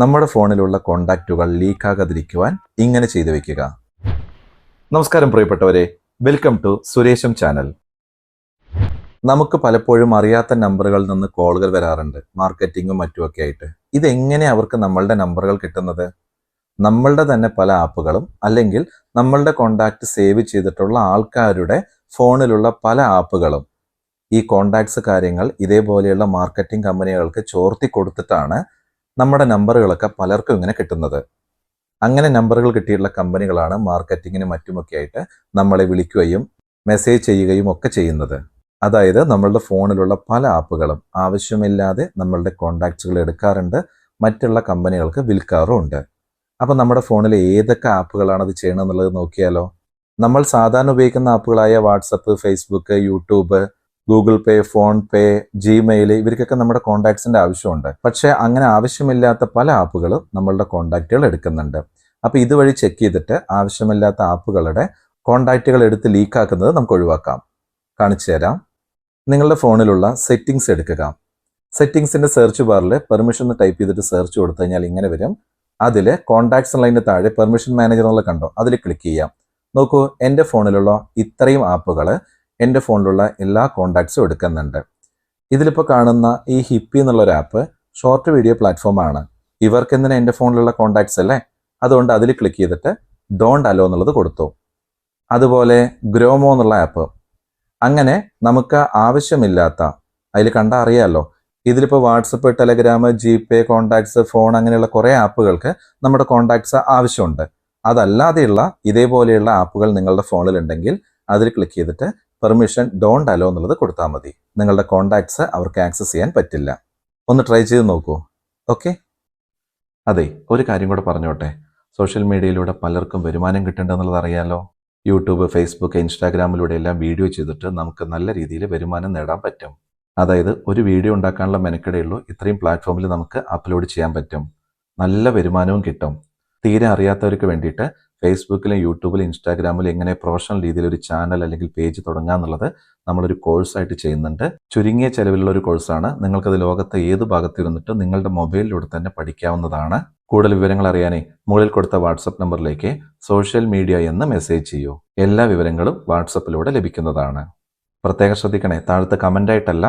നമ്മുടെ ഫോണിലുള്ള കോണ്ടാക്റ്റുകൾ ലീക്കാകാതിരിക്കുവാൻ ഇങ്ങനെ ചെയ്തു വെക്കുക. നമസ്കാരം പ്രിയപ്പെട്ടവരെ വെൽക്കം ടു സുരേഷം ചാനൽ നമുക്ക് പലപ്പോഴും അറിയാത്ത നമ്പറുകളിൽ നിന്ന് കോളുകൾ വരാറുണ്ട് മാർക്കറ്റിങ്ങും മറ്റുമൊക്കെ ആയിട്ട്. ഇതെങ്ങനെ അവർക്ക് നമ്മളുടെ നമ്പറുകൾ കിട്ടുന്നത്? നമ്മളുടെ തന്നെ പല ആപ്പുകളും അല്ലെങ്കിൽ നമ്മളുടെ കോണ്ടാക്ട് സേവ് ചെയ്തിട്ടുള്ള ആൾക്കാരുടെ ഫോണിലുള്ള പല ആപ്പുകളും. ഈ കോണ്ടാക്ട്സ് കാര്യങ്ങൾ ഇതേപോലെയുള്ള മാർക്കറ്റിംഗ് കമ്പനികൾക്ക് ചോർത്തി കൊടുത്തിട്ടാണ് നമ്മുടെ നമ്പറുകളൊക്കെ പലർക്കും ഇങ്ങനെ കിട്ടുന്നത്. അങ്ങനെ നമ്പറുകൾ കിട്ടിയിട്ടുള്ള കമ്പനികളാണ് മാർക്കറ്റിങ്ങിന് മറ്റുമൊക്കെ ആയിട്ട് നമ്മളെ വിളിക്കുകയും മെസ്സേജ് ചെയ്യുകയും ഒക്കെ ചെയ്യുന്നത്. അതായത് നമ്മളുടെ ഫോണിലുള്ള പല ആപ്പുകളും ആവശ്യമില്ലാതെ നമ്മളുടെ കോണ്ടാക്ട്സുകൾ എടുക്കാറുണ്ട്. മറ്റുള്ള കമ്പനികൾക്ക് വിൽക്കാറും ഉണ്ട്. അപ്പോൾ നമ്മുടെ ഫോണിൽ ഏതൊക്കെ ആപ്പുകളാണ് അത് ചെയ്യണമെന്നുള്ളത് നോക്കിയാലോ? നമ്മൾ സാധാരണ ഉപയോഗിക്കുന്ന ആപ്പുകളായ WhatsApp Facebook YouTube Google Pay PhonePe Gmail ഇവർക്കൊക്കെ നമ്മുടെ കോൺടാക്ട്സിന്റെ ആവശ്യമുണ്ട്. പക്ഷേ അങ്ങനെ ആവശ്യമില്ലാത്ത പല ആപ്പുകളും നമ്മളുടെ കോൺടാക്റ്റുകൾ എടുക്കുന്നുണ്ട്. അപ്പോൾ ഇതുവഴി ചെക്ക് ചെയ്തിട്ട് ആവശ്യമില്ലാത്ത ആപ്പുകളുടെ കോൺടാക്റ്റുകൾ എടുത്ത് ലീക്കാക്കുന്നത് നമുക്ക് ഒഴിവാക്കാം. കാണിച്ചു തരാം. നിങ്ങളുടെ ഫോണിലുള്ള സെറ്റിങ്സ് എടുക്കുക. സെറ്റിങ്സിന്റെ സെർച്ച് ബാറിൽ പെർമിഷൻ എന്ന് ടൈപ്പ് ചെയ്തിട്ട് സെർച്ച് കൊടുത്തു കഴിഞ്ഞാൽ ഇങ്ങനെ വരും. അതിൽ കോണ്ടാക്ട്സ് ഉള്ളതിന്റെ താഴെ പെർമിഷൻ മാനേജർ എന്നുള്ള കണ്ടോ? അതിൽ ക്ലിക്ക് ചെയ്യാം. നോക്കൂ എന്റെ ഫോണിലുള്ള ഇത്രയും ആപ്പുകൾ എന്റെ ഫോണിലുള്ള എല്ലാ കോണ്ടാക്ട്സും എടുക്കുന്നുണ്ട്. ഇതിലിപ്പോൾ കാണുന്ന ഈ ഹിപ്പി എന്നുള്ളൊരു ആപ്പ് ഷോർട്ട് വീഡിയോ പ്ലാറ്റ്ഫോമാണ് ഇവർക്ക് എന്തിനാ എന്റെ ഫോണിലുള്ള കോണ്ടാക്ട്സ് അല്ലേ? അതുകൊണ്ട് അതിൽ ക്ലിക്ക് ചെയ്തിട്ട് ഡോണ്ട് അലോ എന്നുള്ളത് കൊടുത്തു. അതുപോലെ ഗ്രോമോ എന്നുള്ള ആപ്പ് അങ്ങനെ നമുക്ക് ആവശ്യമില്ലാത്ത അതിൽ കണ്ടാൽ അറിയാമല്ലോ ഇതിലിപ്പോൾ WhatsApp Telegram G Pay contacts phone അങ്ങനെയുള്ള കുറേ ആപ്പുകൾക്ക് നമ്മുടെ കോണ്ടാക്ട്സ് ആവശ്യമുണ്ട്. അതല്ലാതെയുള്ള ഇതേപോലെയുള്ള ആപ്പുകൾ നിങ്ങളുടെ ഫോണിലുണ്ടെങ്കിൽ അതിൽ ക്ലിക്ക് ചെയ്തിട്ട് പെർമിഷൻ ഡോണ്ട് അലോ എന്നുള്ളത് കൊടുത്താൽ മതി. നിങ്ങളുടെ കോണ്ടാക്ട്സ് അവർക്ക് ആക്സസ് ചെയ്യാൻ പറ്റില്ല. ഒന്ന് ട്രൈ ചെയ്ത് നോക്കൂ. ഓക്കെ? അതെ ഒരു കാര്യം കൂടെ പറഞ്ഞോട്ടെ. സോഷ്യൽ മീഡിയയിലൂടെ പലർക്കും വരുമാനം കിട്ടേണ്ടതെന്നുള്ളത് അറിയാലോ? യൂട്യൂബ് ഫേസ്ബുക്ക് ഇൻസ്റ്റാഗ്രാമിലൂടെ എല്ലാം വീഡിയോ ചെയ്തിട്ട് നമുക്ക് നല്ല രീതിയിൽ വരുമാനം നേടാൻ പറ്റും. അതായത് ഒരു വീഡിയോ ഉണ്ടാക്കാനുള്ള മെനക്കെടയുള്ളൂ ഇത്രയും പ്ലാറ്റ്ഫോമിൽ നമുക്ക് അപ്ലോഡ് ചെയ്യാൻ പറ്റും. നല്ല വരുമാനവും കിട്ടും. തീരെ അറിയാത്തവർക്ക് വേണ്ടിയിട്ട് ഫേസ്ബുക്കിലും യൂട്യൂബിലും ഇൻസ്റ്റാഗ്രാമിലും എങ്ങനെ പ്രൊഫഷണൽ രീതിയിൽ ഒരു ചാനൽ അല്ലെങ്കിൽ പേജ് തുടങ്ങുക എന്നുള്ളത് നമ്മളൊരു കോഴ്സായിട്ട് ചെയ്യുന്നുണ്ട്. ചുരുങ്ങിയ ചെലവിലുള്ള ഒരു കോഴ്സാണ് നിങ്ങൾക്കത് ലോകത്തെ ഏത് ഭാഗത്തിരുന്നിട്ട് നിങ്ങളുടെ മൊബൈലിലൂടെ തന്നെ പഠിക്കാവുന്നതാണ്. കൂടുതൽ വിവരങ്ങൾ അറിയാനേ മുകളിൽ കൊടുത്ത വാട്സപ്പ് നമ്പറിലേക്ക് സോഷ്യൽ മീഡിയ എന്ന് മെസ്സേജ് ചെയ്യൂ. എല്ലാ വിവരങ്ങളും വാട്സപ്പിലൂടെ ലഭിക്കുന്നതാണ്. പ്രത്യേകം ശ്രദ്ധിക്കണേ താഴത്തെ കമന്റായിട്ടല്ല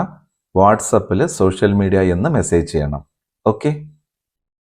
വാട്സപ്പിൽ സോഷ്യൽ മീഡിയ എന്ന് മെസ്സേജ് ചെയ്യണം. ഓക്കെ